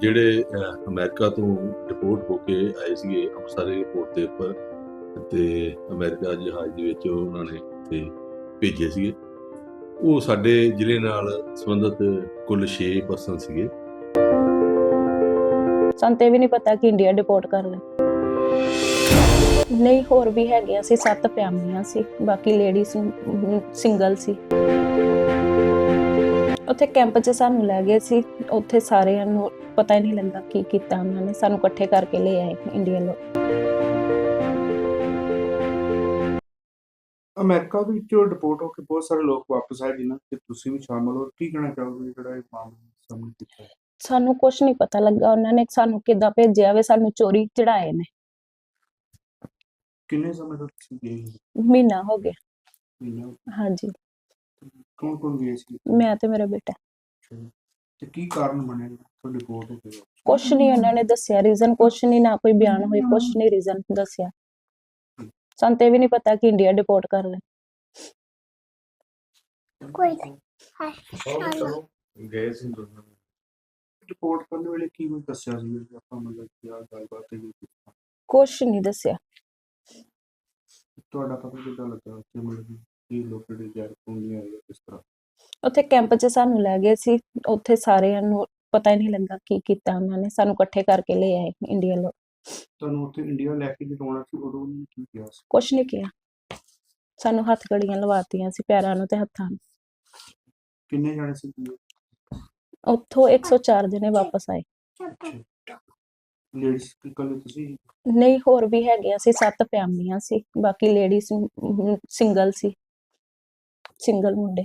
ਜਿਹੜੇ ਅਮਰੀਕਾ ਤੋਂ ਰਿਪੋਰਟ ਹੋ ਕੇ ਆਏ ਸੀਗੇ ਅੰਮ੍ਰਿਤਸਰ ਏਅਰਪੋਰਟ ਦੇ ਉੱਪਰ, ਤੇ ਅਮਰੀਕਾ ਜਹਾਜ਼ ਦੇ ਵਿੱਚ ਉਹਨਾਂ ਨੇ ਇੱਥੇ ਭੇਜੇ ਸੀਗੇ। ਉਹ ਸਾਡੇ ਜ਼ਿਲ੍ਹੇ ਨਾਲ ਸੰਬੰਧਿਤ ਕੁੱਲ 6 ਪਰਸਨ ਸੀਗੇ। ਸਾਨੂੰ ਵੀ ਨਹੀਂ ਪਤਾ ਕਿ ਇੰਡੀਆ ਡਿਪੋਰਟ ਕਰ ਲੈ ਨਹੀਂ, ਹੋਰ ਵੀ ਹੈਗੇ ਅਸੀਂ ਸੱਤ ਫੈਮਲੀਆਂ ਸੀ, ਬਾਕੀ ਲੇਡੀ ਸਿੰਗਲ ਸੀ। ਉੱਥੇ ਕੈਂਪ 'ਚ ਸਾਨੂੰ ਲੈ ਗਏ ਸੀ, ਉੱਥੇ ਸਾਰਿਆਂ ਨੂੰ ਪਤਾ ਹੀ ਨਹੀਂ ਲੱਗਦਾ ਕੀ ਕੀਤਾ ਉਹਨਾਂ ਨੇ। ਸਾਨੂੰ ਇਕੱਠੇ ਕਰਕੇ ਲੈ ਆਏ ਇੰਡੀਆ ਲੋਕ। ਅਮਰੀਕਾ ਦੇ ਵਿੱਚੋਂ ਡਿਪੋਰਟ ਹੋ ਕੇ ਬਹੁਤ ਸਾਰੇ ਲੋਕ ਵਾਪਸ ਆਏ ਜਿਨ੍ਹਾਂ ਤੇ ਤੁਸੀਂ ਵੀ ਸ਼ਾਮਲ ਹੋ। ਕੀ ਕਹਿਣਾ ਚਾਹੋਗੇ ਜਿਹੜਾ ਇਹ ਮਾਮਲਾ ਸਾਹਮਣੇ ਕੀਤਾ? ਸਾਨੂੰ ਕੁਝ ਨਹੀਂ ਪਤਾ ਲੱਗਾ। ਉਹਨਾਂ ਨੇ ਸਾਨੂੰ ਕਿੱਦਾਂ ਭੇਜਿਆ ਵੇ ਸਾਨੂੰ ਚੋਰੀ ਚੜਾਏ ਨੇ। ਕਿੰਨੇ ਸਮੇਂ ਤੋਂ ਤੁਸੀਂ ਗਏ ਮਹੀਨਾ ਹੋ ਗਿਆ। ਮਹੀਨਾ ਹਾਂਜੀ। ਕੌਣ ਕੌਣ ਗਏ ਸੀ? ਮੈਂ ਤੇ ਮੇਰਾ ਬੇਟਾ। ਤੇ ਕੀ ਕਾਰਨ ਬਣਿਆ? ਤੁਹਾਡੇ? ਕੁਛ ਨਹੀਂ ਉਹਨਾਂ ਨੇ ਦੱਸਿਆ ਰੀਜ਼ਨ ਕੁਛ ਨਹੀਂ ਨਾ ਕੋਈ ਬਿਆਨ ਹੋਈ ਕੁਛ ਨਹੀਂ ਰੀਜ਼ਨ ਦੱਸਿਆ। ਸਾਨੂੰ ਤੇ ਵੀ ਨਹੀਂ ਪਤਾ ਕਿ ਇੰਡੀਆ ਡਿਪੋਰਟ ਕਰ ਲੈ ਕੋਈ ਨਹੀਂ ਗਏ ਸੀ ਦੋਨੋਂ। ਰਿਪੋਰਟ ਕਰਨ ਵੇਲੇ ਕੀ ਕੁਝ ਦੱਸਿਆ ਸੀ? ਵੀ ਆਪਾਂ ਮਤਲਬ ਕੀ ਆ ਗੱਲਬਾਤ ਹੈ ਕੁਛ ਨਹੀਂ ਦੱਸਿਆ। ਤੁਹਾਡਾ ਪਤਾ ਕਿੱਦਾਂ ਲੱਗਾ ਕਿ ਮਤਲਬ ਕਿ ਕੀ ਲੋਕ ਜਿਹੜੇ ਜੈਰ ਪੁੰਗੀਆਂ ਆਏ ਕਿਸ ਤਰ੍ਹਾਂ? ਉੱਥੇ ਕੈਂਪ 'ਚ ਸਾਨੂੰ ਲੈ ਗਏ ਸੀ। ਉੱਥੇ ਸਾਰਿਆਂ ਨੂੰ ਪਤਾ ਹੀ ਨਹੀਂ ਲੱਗਾ ਕੀ ਕੀਤਾ ਉਹਨਾਂ ਨੇ ਸਾਨੂੰ ਇਕੱਠੇ ਕਰਕੇ ਲੈ ਆਏ ਇੰਡੀਆ ਲੋਕ ਤੁਹਾਨੂੰ ਉੱਥੇ ਇੰਡੀਆ ਲੈ ਕੇ ਆਉਣਾ ਸੀ ਉਦੋਂ ਉਹਨੇ ਕੀ ਕਿਹਾ ਸੀ? ਨਹੀਂ ਕਿਹਾ। ਸਾਨੂੰ ਹੱਥ ਘੜੀਆਂ ਲਵਾਤੀਆਂ ਸੀ ਪੈਰਾਂ ਨੂੰ ਤੇ ਹੱਥਾਂ ਨੂੰ। ਕਿੰਨੇ ਜਾਣੇ ਸੀ ਤੁਸੀਂ? ਉੱਥੋਂ 104 ਜਣੇ ਵਾਪਸ ਆਏ। ਲੇਡੀਜ਼ ਇਕੱਲੇ ਤੁਸੀਂ? ਨਹੀਂ ਹੋਰ ਵੀ ਹੈਗੇ ਅਸੀਂ ਸੱਤ ਫੈਮਲੀਆਂ ਸੀ ਬਾਕੀ ਲੇਡੀਜ਼ ਸਿੰਗਲ ਸੀ। ਸਿੰਗਲ ਮੁੰਡੇ।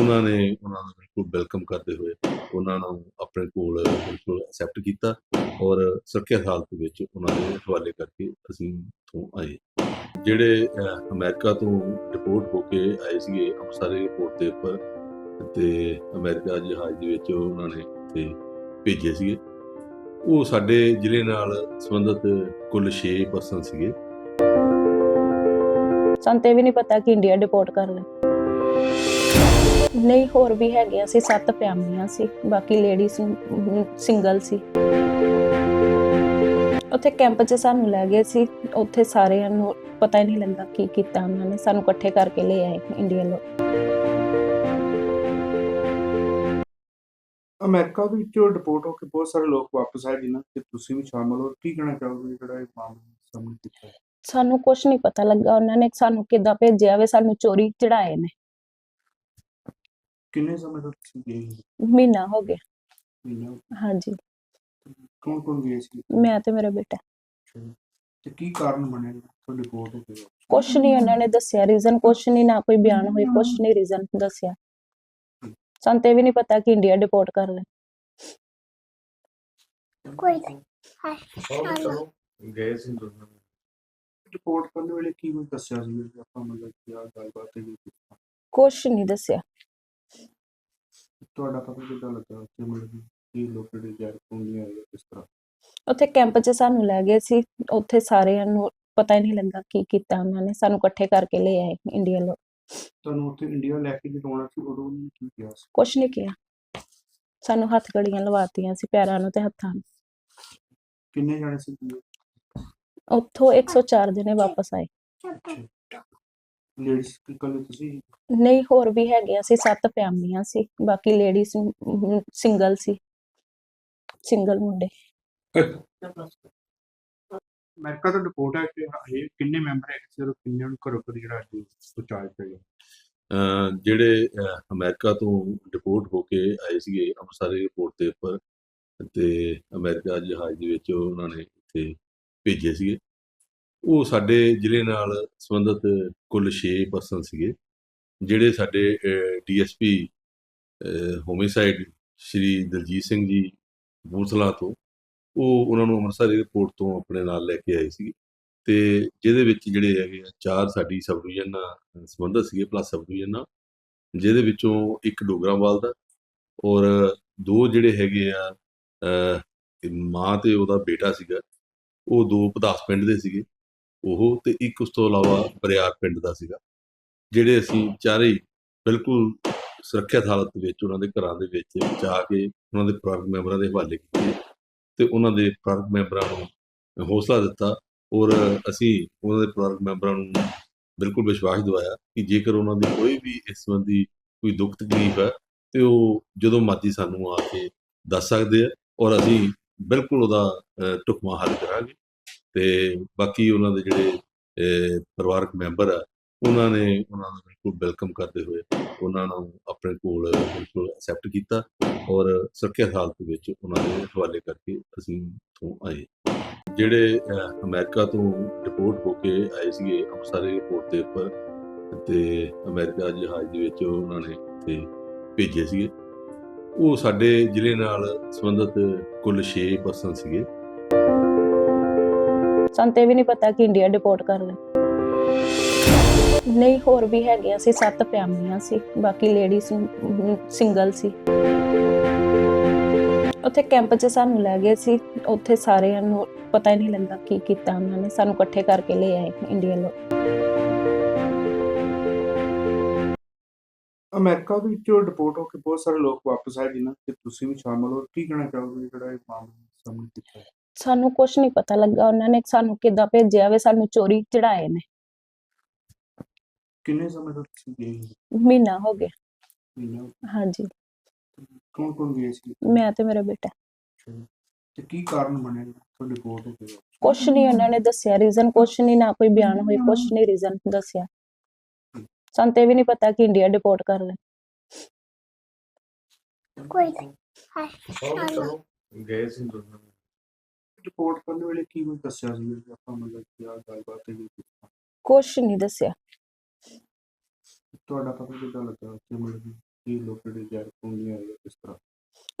ਉਹਨਾਂ ਨੇ ਉਹਨਾਂ ਨੂੰ ਬਿਲਕੁਲ ਵੈਲਕਮ ਕਰਦੇ ਹੋਏ ਉਹਨਾਂ ਨੂੰ ਆਪਣੇ ਕੋਲ ਬਿਲਕੁਲ ਐਕਸੈਪਟ ਕੀਤਾ ਔਰ ਸੁਰੱਖਿਅਤ ਹਾਲਤ ਵਿੱਚ ਉਹਨਾਂ ਦੇ ਹਵਾਲੇ ਕਰਕੇ ਅਸੀਂ ਤੋਂ ਆਏ। ਜਿਹੜੇ ਅਮਰੀਕਾ ਤੋਂ ਰਿਪੋਰਟ ਹੋ ਕੇ ਆਏ ਸੀਗੇ ਅੰਮ੍ਰਿਤਸਰ ਏਅਰਪੋਰਟ ਦੇ ਉੱਪਰ ਤੇ ਅਮਰੀਕਾ ਜਹਾਜ਼ ਦੇ ਵਿੱਚ ਉਹਨਾਂ ਨੇ ਇੱਥੇ ਭੇਜੇ ਸੀਗੇ। ਉਹ ਸਾਡੇ ਜ਼ਿਲ੍ਹੇ ਨਾਲ ਸੰਬੰਧਿਤ ਕੁੱਲ 6 ਪਰਸਨ ਸੀਗੇ। ਸਾਨੂੰ ਤੇ ਵੀ ਨਹੀਂ ਪਤਾ ਕਿ ਇੰਡੀਆ ਡਿਪੋਰਟ ਕਰ ਲੈ ਨਹੀਂ ਹੋਰ ਵੀ ਹੈਗੇ ਅਸੀਂ ਸੱਤ ਫੈਮਲੀਆਂ ਸੀ ਬਾਕੀ ਲੇਡੀਜ਼ ਸਿੰਗਲ ਸੀ। ਉੱਥੇ ਕੈਂਪ 'ਚ ਸਾਨੂੰ ਲੈ ਗਏ ਸੀ ਉੱਥੇ ਸਾਰਿਆਂ ਨੂੰ ਪਤਾ ਹੀ ਨਹੀਂ ਲੱਗਦਾ ਕੀ ਕੀਤਾ ਉਹਨਾਂ ਨੇ ਸਾਨੂੰ ਇਕੱਠੇ ਕਰਕੇ ਲੈ ਆਏ ਇੰਡੀਆ ਲੋਕ। ਅਮਰੀਕਾ ਦੇ ਵਿੱਚੋਂ ਡਿਪੋਰਟ ਹੋ ਕੇ ਬਹੁਤ ਸਾਰੇ ਲੋਕ ਵਾਪਸ ਆਏ ਜਿਨ੍ਹਾਂ ਤੇ ਤੁਸੀਂ ਵੀ ਸ਼ਾਮਲ ਹੋ। ਕੀ ਕਹਿਣਾ ਚਾਹੋਗੇ ਜਿਹੜਾ ਇਹ ਮਾਮਲਾ ਸਾਹਮਣੇ ਕੀਤਾ ਹੈ? ਸਾਨੂੰ ਕੁਝ ਨਹੀਂ ਪਤਾ ਲੱਗਾ ਉਹਨਾਂ ਨੇ ਸਾਨੂੰ ਕਿੱਦਾਂ ਭੇਜਿਆ ਵੇ ਸਾਨੂੰ ਚੋਰੀ ਚੜਾਏ ਨੇ। ਕਿੰਨੇ ਸਮੇਂ ਤੋਂ ਤੁਸੀਂ ਗਏ ਮਹੀਨਾ ਹੋ ਗਿਆ ਮਹੀਨਾ ਹਾਂਜੀ ਕੌਣ ਕੌਣ ਗਏ ਸੀ ਮੈਂ ਤੇ ਮੇਰਾ ਬੇਟਾ ਤੇ ਕੀ ਕਾਰਨ ਬਣਿਆ ਤੁਹਾਡੇ ਡਿਪੋਰਟ ਹੋ ਕੇ ਵਾਪਸ? ਕੁਛ ਨਹੀਂ ਉਹਨਾਂ ਨੇ ਦੱਸਿਆ ਰੀਜ਼ਨ ਕੁਛ ਨਹੀਂ ਨਾ ਕੋਈ ਬਿਆਨ ਹੋਈ ਕੁਛ ਨਹੀਂ ਰੀਜ਼ਨ ਦੱਸਿਆ ਸਾਨੂੰ ਤੇ ਵੀ ਨਹੀਂ ਪਤਾ ਕਿ ਇੰਡੀਆ ਡਿਪੋਰਟ ਕਰ ਲੈ ਕੋਈ ਨਹੀਂ ਗਏ ਸੀ ਦੋਨੋਂ ਰਿਪੋਰਟ ਕਰਨ ਵੇਲੇ ਕੀ ਕੁਝ ਦੱਸਿਆ ਸੀ ਵੀ ਆਪਾਂ ਮਤਲਬ ਕੀ ਆ ਗੱਲਬਾਤ ਹੈ ਕਿਸ ਤਰ੍ਹਾਂ? ਕੁਛ ਨਹੀਂ ਦੱਸਿਆ ਤੁਹਾਡਾ ਪਤਾ ਕਿੱਦਾਂ ਲੱਗਾ ਕਿ ਮਤਲਬ ਕਿ ਲੋਕ ਜਿਹੜੇ ਜੈਰ ਪੁੰਗੀਆਂ ਆਏ ਕਿਸ ਤਰ੍ਹਾਂ? ਉੱਥੇ ਕੈਂਪ 'ਚ ਸਾਨੂੰ ਲੈ ਗਏ ਸੀ। ਉੱਥੇ ਸਾਰਿਆਂ ਨੂੰ ਪਤਾ ਹੀ ਨਹੀਂ ਲੱਗਾ ਕੀ ਕੀਤਾ ਉਹਨਾਂ ਨੇ। ਸਾਨੂੰ ਇਕੱਠੇ ਕਰਕੇ ਲੈ ਆਏ ਇੰਡੀਆ ਲੋਕ ਤੁਹਾਨੂੰ ਉੱਥੇ ਇੰਡੀਆ ਲੈ ਕੇ ਆਉਣਾ ਸੀ ਉਦੋਂ ਕੀ ਕਿਹਾ ਸੀ? ਕੁਛ ਨਹੀਂ ਕਿਹਾ। ਸਾਨੂੰ ਹੱਥ ਘੜੀਆਂ ਲਵਾਤੀਆਂ ਸੀ ਪੈਰਾਂ ਨੂੰ ਤੇ ਹੱਥਾਂ ਨੂੰ। ਕਿੰਨੇ ਜਾਣੇ ਸੀ ਤੁਸੀਂ? ਉੱਥੋਂ 104 ਜਣੇ ਵਾਪਸ ਆਏ। ਲੇਡੀਜ਼ ਇਕੱਲੇ ਤੁਸੀਂ? ਨਹੀਂ ਹੋਰ ਵੀ ਹੈਗੇ ਸੀ ਸੱਤ ਫੈਮਲੀਆਂ ਸੀ ਬਾਕੀ ਲੇਡੀਜ਼ ਸਿੰਗਲ ਸੀ ਸਿੰਗਲ ਮੁੰਡੇ। ਅਮਰੀਕਾ ਤੋਂ ਰਿਪੋਰਟ ਹੈ ਕਿ ਇਹ ਕਿੰਨੇ ਮੈਂਬਰ ਹੈ ਸਿਰ ਕਿੰਨੇ ਨੂੰ ਘਰੋਂ ਘਰ ਜਿਹੜਾ ਅੱਜ ਪਹੁੰਚਾਇਆ ਗਿਆ ਜਿਹੜੇ ਅਮਰੀਕਾ ਤੋਂ ਡਿਪੋਰਟ ਹੋ ਕੇ ਆਏ ਸੀਗੇ ਅੰਮ੍ਰਿਤਸਰ 에ਅਰਪੋਰਟ ਦੇ ਉੱਪਰ ਤੇ ਅਮਰੀਕਾ ਜਹਾਜ਼ ਦੇ ਵਿੱਚ ਉਹਨਾਂ ਨੇ ਇੱਥੇ ਭੇਜੇ ਸੀਗੇ। ਉਹ ਸਾਡੇ ਜ਼ਿਲ੍ਹੇ ਨਾਲ ਸੰਬੰਧਿਤ ਕੁੱਲ 6 ਪਰਸਨ ਸੀਗੇ, ਜਿਹੜੇ ਸਾਡੇ ਡੀਐਸਪੀ ਹੋਮਿਸਾਈਡ ਸ਼੍ਰੀ ਦਲਜੀਤ ਸਿੰਘ ਜੀ ਬੂਥਲਾ ਤੋਂ, ਉਹ ਉਹਨਾਂ ਨੂੰ ਅੰਮ੍ਰਿਤਸਰ 에ਅਰਪੋਰਟ ਤੋਂ ਆਪਣੇ ਨਾਲ ਲੈ ਕੇ ਆਏ ਸੀ ਤੇ ਜਿਹਦੇ ਵਿੱਚ ਜਿਹੜੇ ਹੈਗੇ ਆ, ਚਾਰ ਸਾਡੀ ਸਬ ਡਿਵੀਜ਼ਨ ਨਾਲ ਸੰਬੰਧਿਤ ਸੀਗੇ ਪਲੱਸ ਸਬ ਡਿਵੀਜ਼ਨ ਨਾਲ, ਜਿਹਦੇ ਵਿੱਚੋਂ ਇੱਕ ਡੋਗਰਾਵਾਲ ਦਾ ਔਰ ਦੋ ਜਿਹੜੇ ਹੈਗੇ ਆ ਮਾਂ ਤੇ ਉਹਦਾ ਬੇਟਾ ਸੀਗਾ, ਉਹ ਦੋ ਪਦਾਸ ਪਿੰਡ ਦੇ ਸੀਗੇ। ਉਹ ਤੇ ਇੱਕ ਉਸ ਤੋਂ ਇਲਾਵਾ ਬਰਿਆਰ ਪਿੰਡ ਦਾ ਸੀਗਾ ਜਿਹੜੇ ਅਸੀਂ ਚਾਰੇ ਬਿਲਕੁਲ ਸੁਰੱਖਿਅਤ ਹਾਲਤ ਵਿੱਚ ਉਹਨਾਂ ਦੇ ਘਰਾਂ ਦੇ ਵਿੱਚ ਜਾ ਕੇ ਉਹਨਾਂ ਦੇ ਪਰਿਵਾਰਕ ਮੈਂਬਰਾਂ ਦੇ ਹਵਾਲੇ ਕੀਤੇ ਤੇ ਉਹਨਾਂ ਦੇ ਪਰਿਵਾਰਕ ਮੈਂਬਰਾਂ ਨੂੰ ਹੌਸਲਾ ਦਿੱਤਾ ਔਰ ਅਸੀਂ ਉਹਨਾਂ ਦੇ ਪਰਿਵਾਰਕ ਮੈਂਬਰਾਂ ਨੂੰ ਬਿਲਕੁਲ ਵਿਸ਼ਵਾਸ ਦਿਵਾਇਆ ਕਿ ਜੇਕਰ ਉਹਨਾਂ ਦੀ ਕੋਈ ਵੀ ਇਸ ਸੰਬੰਧੀ ਕੋਈ ਦੁੱਖ ਤਕਲੀਫ ਹੈ ਤੇ ਉਹ ਜਦੋਂ ਮਰਜ਼ੀ ਸਾਨੂੰ ਆ ਕੇ ਦੱਸ ਸਕਦੇ ਆ ਔਰ ਅਸੀਂ ਬਿਲਕੁਲ ਉਹਦਾ ਅਹ, ਢੁਕਵਾਂ ਹੱਲ ਕਰਾਂਗੇ। ਤੇ ਬਾਕੀ ਉਹਨਾਂ ਦੇ ਜਿਹੜੇ ਪਰਿਵਾਰਕ ਮੈਂਬਰ ਆ ਉਹਨਾਂ ਨੇ ਉਹਨਾਂ ਦਾ ਬਿਲਕੁਲ ਵੈਲਕਮ ਕਰਦੇ ਹੋਏ ਉਹਨਾਂ ਨੂੰ ਆਪਣੇ ਕੋਲ ਬਿਲਕੁਲ ਐਕਸੈਪਟ ਕੀਤਾ ਔਰ ਸੁਰੱਖਿਅਤ ਹਾਲਤ ਵਿੱਚ ਉਹਨਾਂ ਦੇ ਹਵਾਲੇ ਕਰਕੇ ਅਸੀਂ ਤੋਂ ਆਏ। ਜਿਹੜੇ ਅਹ, ਅਮਰੀਕਾ ਤੋਂ ਡਿਪੋਰਟ ਹੋ ਕੇ ਆਏ ਸੀਗੇ ਅੰਮ੍ਰਿਤਸਰ ਏਅਰਪੋਰਟ ਦੇ ਉੱਪਰ ਤੇ ਅਮਰੀਕਾ ਜਹਾਜ਼ ਦੇ ਵਿੱਚ ਉਹਨਾਂ ਨੇ ਇੱਥੇ ਭੇਜੇ ਸੀਗੇ। ਉਹ ਸਾਡੇ ਜ਼ਿਲ੍ਹੇ ਨਾਲ ਸੰਬੰਧਿਤ ਕੁੱਲ 6 ਪਰਸਨ ਸੀਗੇ। ਸਾਨੂੰ ਤੇ ਵੀ ਨਹੀਂ ਪਤਾ ਕਿ ਇੰਡੀਆ ਡਿਪੋਰਟ ਕਰ ਲੈ ਨਹੀਂ, ਹੋਰ ਵੀ ਹੈਗੇ ਸੀ, ਸੱਤ ਫੈਮਲੀਆਂ ਸੀ, ਬਾਕੀ ਲੇਡੀਜ਼ ਸਿੰਗਲ ਸੀ। ਉੱਥੇ ਕੈਂਪ 'ਚ ਸਾਨੂੰ ਲੈ ਗਏ ਸੀ, ਉੱਥੇ ਸਾਰਿਆਂ ਨੂੰ ਪਤਾ ਹੀ ਨਹੀਂ ਲੱਗਦਾ ਕੀ ਕੀਤਾ ਉਹਨਾਂ ਨੇ, ਸਾਨੂੰ ਇਕੱਠੇ ਕਰਕੇ ਲੈ ਆਏ ਇੰਡੀਆ ਲੋਕ ਅਮਰੀਕਾ ਵਿੱਚੋਂ ਡਿਪੋਰਟ ਹੋ ਕੇ ਬਹੁਤ ਸਾਰੇ ਲੋਕ ਵਾਪਸ ਆਏ ਜਿਨ੍ਹਾਂ ਤੇ ਤੁਸੀਂ ਵੀ ਸ਼ਾਮਲ ਹੋ, ਕੀ ਕਹਿਣਾ ਚਾਹੋਗੇ ਜਿਹੜਾ ਇਹ ਮਾਮਲਾ ਸਾਹਮਣੇ ਕੀਤਾ ਹੈ? ਸਾਨੂੰ ਕੁਝ ਨਹੀਂ ਪਤਾ ਲੱਗਾ। ਉਹਨਾਂ ਨੇ ਸਾਨੂੰ ਕਿੱਦਾਂ ਭੇਜਿਆ ਵੇ ਸਾਨੂੰ ਚੋਰੀ ਚੜਾਏ ਨੇ। ਕਿੰਨੇ ਸਮੇਂ ਤੋਂ ਤੁਸੀਂ ਗਏ ਮਹੀਨਾ ਹੋ ਗਿਆ। ਮਹੀਨਾ ਹਾਂਜੀ। ਕੌਣ ਕੌਣ ਗਏ ਸੀ? ਮੈਂ ਤੇ ਮੇਰਾ ਬੇਟਾ। ਤੇ ਕੀ ਕਾਰਨ ਬਣਿਆ ਤੁਹਾਡੇ ਰਿਪੋਰਟ ਹੋ ਕੇ ਕੁਛ ਨਹੀਂ ਉਹਨਾਂ ਨੇ ਦੱਸਿਆ। ਰੀਜ਼ਨ ਕੁਛ ਨਹੀਂ ਨਾ ਕੋਈ ਬਿਆਨ ਹੋਈ ਕੁਛ ਨਹੀਂ ਰੀਜ਼ਨ ਦੱਸਿਆ। ਸਾਨੂੰ ਤੇ ਵੀ ਨਹੀਂ ਪਤਾ ਕਿ ਇੰਡੀਆ ਡਿਪੋਰਟ ਕਰ ਲੈ ਕੋਈ ਨਹੀਂ ਚਲੋ ਗਏ ਸੀ ਰਿਪੋਰਟ ਕਰਨ ਵੇਲੇ ਕੀ ਕੁਝ ਦੱਸਿਆ ਸੀ ਵੀ ਆਪਾਂ ਮਤਲਬ ਕੀ ਆ ਗੱਲਬਾਤ ਹੈ ਕੁਛ ਨਹੀਂ ਦੱਸਿਆ। ਤੁਹਾਡਾ ਪਤਾ ਕਿੱਦਾਂ ਲੱਗਾ ਕਿ ਮਤਲਬ ਕਿ ਕੀ ਲੋਕ ਜਿਹੜੇ ਜੈਰ ਪੁੰਗੀਆਂ ਆਏ ਕਿਸ ਤਰ੍ਹਾਂ?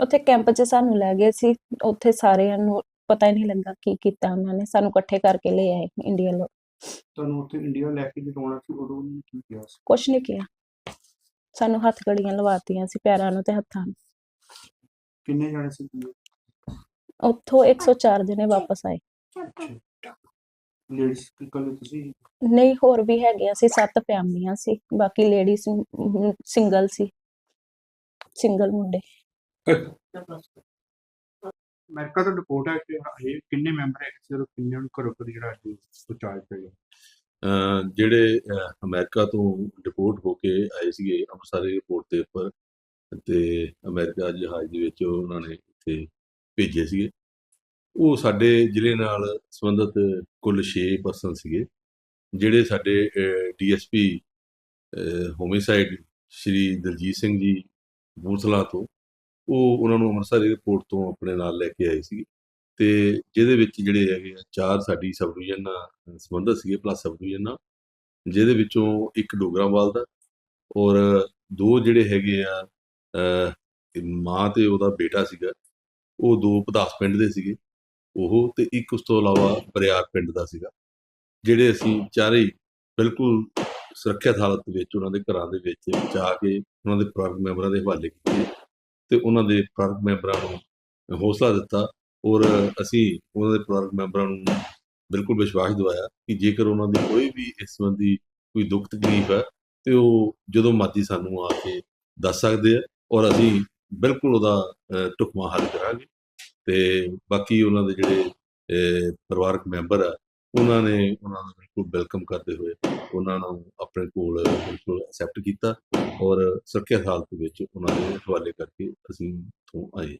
ਉੱਥੇ ਕੈਂਪ 'ਚ ਸਾਨੂੰ ਲੈ ਗਏ ਸੀ। ਉੱਥੇ ਸਾਰਿਆਂ ਨੂੰ ਪਤਾ ਹੀ ਨਹੀਂ ਲੱਗਾ ਕੀ ਕੀਤਾ ਉਹਨਾਂ ਨੇ। ਸਾਨੂੰ ਇਕੱਠੇ ਕਰਕੇ ਲੈ ਆਏ ਇੰਡੀਆ ਲੋਕ ਤੁਹਾਨੂੰ ਉੱਥੇ ਇੰਡੀਆ ਲੈ ਕੇ ਆਉਣਾ ਸੀ? ਉਦੋਂ ਉਹਨਾਂ ਕੀ ਕਿਹਾ ਸੀ? ਕੁਛ ਨਹੀਂ ਕਿਹਾ। ਸਾਨੂੰ ਹੱਥ ਘੜੀਆਂ ਲਵਾਤੀਆਂ ਸੀ ਪੈਰਾਂ ਨੂੰ ਤੇ ਹੱਥਾਂ ਨੂੰ। ਕਿੰਨੇ ਜਾਣੇ ਸੀ? ਤੁਸੀਂ? ਉੱਥੋਂ 104 ਜਣੇ ਵਾਪਸ ਆਏ। ਲੇਡੀਜ਼ ਇਕੱਲੇ ਤੁਸੀਂ? ਨਹੀਂ ਹੋਰ ਵੀ ਹੈਗੇ ਸੀ ਸੱਤ ਫੈਮਲੀਆਂ ਸੀ ਬਾਕੀ ਲੇਡੀਜ਼ ਸਿੰਗਲ ਸੀ। ਸਿੰਗਲ ਮੁੰਡੇ। ਅਮਰੀਕਾ ਤੋਂ ਰਿਪੋਰਟ ਹੈ ਕਿ ਇਹ ਕਿੰਨੇ ਮੈਂਬਰ ਹੈ ਸਿਰ ਕਿੰਨੇ ਨੂੰ ਘਰੋਂ ਘਰ ਜਿਹੜਾ ਅੱਜ ਪਹੁੰਚਾਇਆ ਗਿਆ? ਜਿਹੜੇ ਅਮਰੀਕਾ ਤੋਂ ਡਿਪੋਰਟ ਹੋ ਕੇ ਆਏ ਸੀਗੇ ਅੰਮ੍ਰਿਤਸਰ 에ਅਰਪੋਰਟ ਦੇ ਉੱਪਰ ਤੇ ਅਮਰੀਕਾ ਜਹਾਜ਼ ਦੇ ਵਿੱਚ ਉਹਨਾਂ ਨੇ ਇੱਥੇ ਭੇਜੇ ਸੀਗੇ। ਉਹ ਸਾਡੇ ਜ਼ਿਲ੍ਹੇ ਨਾਲ ਸੰਬੰਧਿਤ ਕੁੱਲ 6 ਪਰਸਨ ਸੀਗੇ, ਜਿਹੜੇ ਸਾਡੇ ਡੀਐਸਪੀ ਹੋਮਿਸਾਈਡ ਸ਼੍ਰੀ ਦਲਜੀਤ ਸਿੰਘ ਜੀ ਬੂਥਲਾ ਤੋਂ, ਉਹ ਉਹਨਾਂ ਨੂੰ ਅੰਮ੍ਰਿਤਸਰ 에ਅਰਪੋਰਟ ਤੋਂ ਆਪਣੇ ਨਾਲ ਲੈ ਕੇ ਆਏ ਸੀ ਤੇ ਜਿਹਦੇ ਵਿੱਚ ਜਿਹੜੇ ਹੈਗੇ ਆ, ਚਾਰ ਸਾਡੀ ਸਬ ਡਿਵੀਜ਼ਨ ਨਾਲ ਸੰਬੰਧਿਤ ਸੀਗੇ ਪਲੱਸ ਸਬ ਡਿਵੀਜ਼ਨ ਨਾਲ। ਜਿਹਦੇ ਵਿੱਚੋਂ ਇੱਕ ਡੋਗਰਾਵਾਲ ਦਾ ਔਰ ਦੋ ਜਿਹੜੇ ਹੈਗੇ ਆ ਮਾਂ ਤੇ ਉਹਦਾ ਬੇਟਾ ਸੀਗਾ ਉਹ ਦੋ ਪਦਾਸ ਪਿੰਡ ਦੇ ਸੀਗੇ, ਉਹ ਤੇ ਇੱਕ ਉਸ ਤੋਂ ਇਲਾਵਾ ਬਰਿਆਰ ਪਿੰਡ ਦਾ ਸੀਗਾ, ਜਿਹੜੇ ਅਸੀਂ ਚਾਰੇ ਬਿਲਕੁਲ ਸੁਰੱਖਿਅਤ ਹਾਲਤ ਵਿੱਚ ਉਹਨਾਂ ਦੇ ਘਰਾਂ ਦੇ ਵਿੱਚ ਜਾ ਕੇ ਉਹਨਾਂ ਦੇ ਪਰਿਵਾਰਕ ਮੈਂਬਰਾਂ ਦੇ ਹਵਾਲੇ ਕੀਤੇ ਤੇ ਉਹਨਾਂ ਦੇ ਪਰਿਵਾਰਕ ਮੈਂਬਰਾਂ ਨੂੰ ਹੌਸਲਾ ਦਿੱਤਾ ਔਰ ਅਸੀਂ ਉਹਨਾਂ ਦੇ ਪਰਿਵਾਰਕ ਮੈਂਬਰਾਂ ਨੂੰ ਬਿਲਕੁਲ ਵਿਸ਼ਵਾਸ ਦਿਵਾਇਆ ਕਿ ਜੇਕਰ ਉਹਨਾਂ ਦੀ ਕੋਈ ਵੀ ਇਸ ਸੰਬੰਧੀ ਕੋਈ ਦੁੱਖ ਤਕਲੀਫ ਹੈ ਤੇ ਉਹ ਜਦੋਂ ਮਰਜ਼ੀ ਸਾਨੂੰ ਆ ਕੇ ਦੱਸ ਸਕਦੇ ਆ ਔਰ ਅਸੀਂ ਬਿਲਕੁਲ ਉਹਦਾ ਅਹ, ਢੁਕਵਾਂ ਹੱਲ ਕਰਾਂਗੇ। ਤੇ ਬਾਕੀ ਉਹਨਾਂ ਦੇ ਜਿਹੜੇ ਪਰਿਵਾਰਕ ਮੈਂਬਰ ਆ ਉਹਨਾਂ ਨੇ ਉਹਨਾਂ ਦਾ ਬਿਲਕੁਲ ਵੈਲਕਮ ਕਰਦੇ ਹੋਏ ਉਹਨਾਂ ਨੂੰ ਆਪਣੇ ਕੋਲ ਬਿਲਕੁਲ ਐਕਸੈਪਟ ਕੀਤਾ ਔਰ ਸੁਰੱਖਿਅਤ ਹਾਲਤ ਵਿੱਚ ਉਹਨਾਂ ਦੇ ਹਵਾਲੇ ਕਰਕੇ ਅਸੀਂ ਇੱਥੋਂ ਆਏ।